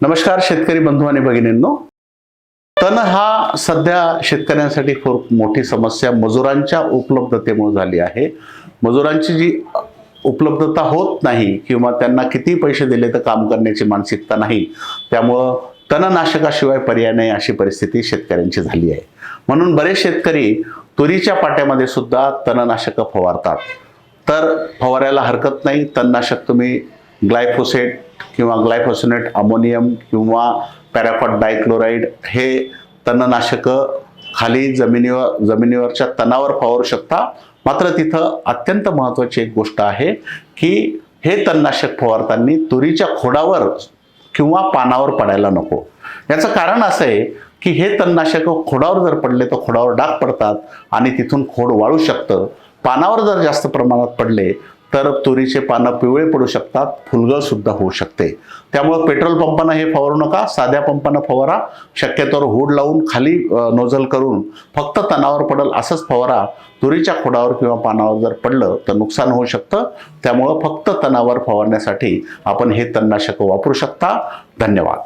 नमस्कार शेतकरी बंधू आणि भगिनींनो. तण हा सध्या शेतकऱ्यांसाठी खूप मोठी समस्या. मजुरांच्या उपलब्धतेमुळे झाली आहे. मजुरांची जी उपलब्धता होत नाही किंवा त्यांना किती पैसे दिले तर काम करण्याची मानसिकता नाही त्यामुळं तणनाशकाशिवाय पर्याय नाही अशी परिस्थिती शेतकऱ्यांची झाली आहे. म्हणून बरेच शेतकरी तुरीच्या पाट्यामध्ये सुद्धा तणनाशकं फवारतात. तर फवारायला हरकत नाही तणनाशक तुम्ही ग्लायफोसेट किंवा ग्लायफोसिनेट अमोनियम किंवा पॅराफॉट डायक्लोराईड हे तणनाशकं खाली जमिनीवर जमिनीवरच्या तणावर फवारू शकता. मात्र तिथं अत्यंत महत्त्वाची एक गोष्ट आहे की हे तणनाशक फवारताना तुरीच्या खोडावर किंवा पानावर पडायला नको. याचं कारण असं आहे की हे तणनाशक खोडावर जर पडले तर खोडावर डाग पडतात आणि तिथून खोड वाळू शकतं. पानावर जर जास्त प्रमाणात पडले तर तुरीचे पानं पिवळे पडू शकतात फुलगळ सुद्धा होऊ शकते. त्यामुळं पेट्रोल पंपानं हे फवारू नका साध्या पंपानं फवारा शक्यतोवर हुड लावून खाली नोझल करून फक्त तणावर पडल असंच फवारा तुरीच्या खोडावर किंवा पानावर जर पडलं तर नुकसान होऊ शकतं. त्यामुळं फक्त तणावर फवारण्यासाठी आपण हे तणनाशक वापरू शकता. धन्यवाद.